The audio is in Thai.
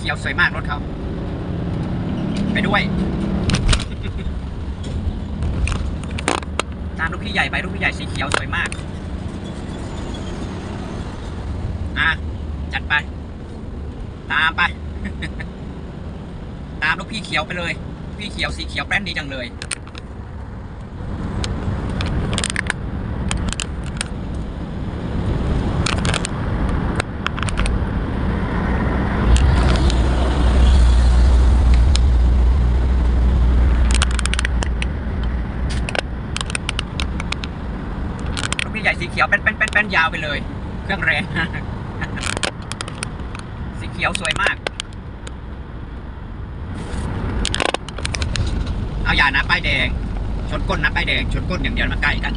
ขียวสวยมากรถเขาไปด้วย ตามลูกพี่ใหญ่ไปลูกพี่ใหญ่สีเขียวสวยมาก อะ จัดไป ตามไป ตามลูกพี่เขียวไปเลย พี่เขียวสีเขียวแป้นดีจังเลย ใหญ่สีเขียวเป็นเป็นเป็นเป็นยาวไปเลย เครื่องแรงสีเขียวสวยมาก เอาอย่านะป้ายแดง ชนก้นนะป้ายแดง ชนก้นอย่างเดียวมาใกล้กัน